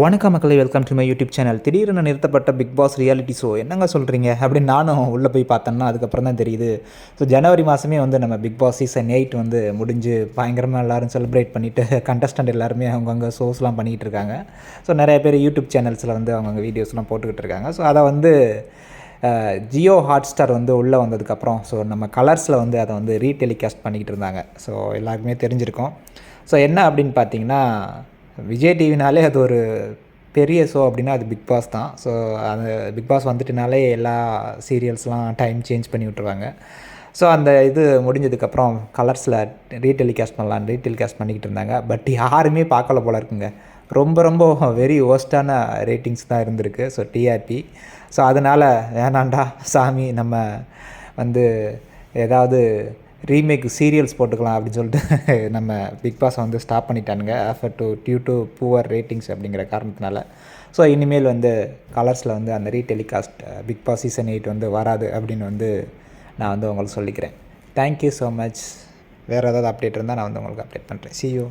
வணக்கம் மக்களை welcome to my YouTube channel திடீர்னு நிறுத்தப்பட்ட பிக் பாஸ் ரியாலிட்டி ஷோ என்னங்க சொல்கிறீங்க அப்படின்னு நானும் உள்ளே போய் பார்த்தேன்னா அதுக்கப்புறம் தான் தெரியுது. ஸோ ஜனவரி மாதமே வந்து நம்ம பிக் பாஸ் சீசன் எயிட் வந்து முடிஞ்சு பயங்கரமாக எல்லோரும் செலிப்ரேட் பண்ணிவிட்டு கண்டஸ்டன்ட் எல்லாருமே அவங்கவுங்க ஷோஸ்லாம் பண்ணிகிட்டு இருக்காங்க. ஸோ நிறைய பேர் யூடியூப் சேனல்ஸில் வந்து அவங்கவுங்க வீடியோஸ்லாம் போட்டுக்கிட்டு இருக்காங்க. ஸோ அதை வந்து ஜியோ ஹாட்ஸ்டார் வந்து உள்ளே வந்ததுக்கப்புறம் ஸோ நம்ம கலர்ஸில் வந்து அதை வந்து ரீடெலிகாஸ்ட் பண்ணிக்கிட்டு இருந்தாங்க. ஸோ எல்லாருக்குமே தெரிஞ்சிருக்கோம். ஸோ என்ன அப்படின்னு பார்த்தீங்கன்னா விஜய் டிவினாலே அது ஒரு பெரிய ஷோ அப்படின்னா அது பிக் பாஸ் தான். ஸோ அந்த பிக் பாஸ் வந்துட்டுனாலே எல்லா சீரியல்ஸ்லாம் டைம் சேஞ்ச் பண்ணி விட்ருவாங்க ஸோ அந்த இது முடிஞ்சதுக்கப்புறம் கலர்ஸில் ரீடெலிகாஸ்ட் பண்ணலாம் ரீடெலிகாஸ்ட் பண்ணிக்கிட்டு இருந்தாங்க. பட் யாருமே பார்க்கல போல இருக்குங்க. ரொம்ப ரொம்ப வெரி ஒஸ்ட்டான ரேட்டிங்ஸ் தான் இருந்திருக்கு. ஸோ டிஆர்பி ஸோ அதனால் வேணாண்டா சாமி நம்ம வந்து ஏதாவது ரீமேக் சீரியல்ஸ் போட்டுக்கலாம் அப்படின்னு சொல்லிட்டு நம்ம பிக் பாஸை வந்து stop பண்ணிட்டானுங்க. Offer to due to poor ratings அப்படிங்கிற காரணத்தினால. ஸோ இனிமேல் வந்து கலர்ஸில் வந்து அந்த retelecast Bigg Boss season eight வந்து வராது அப்படின்னு வந்து நான் வந்து உங்களுக்கு சொல்லிக்கிறேன். தேங்க்யூ ஸோ மச் வேறு ஏதாவது அப்டேட் இருந்தால் நான் வந்து உங்களுக்கு அப்டேட் பண்ணுறேன் சி யூ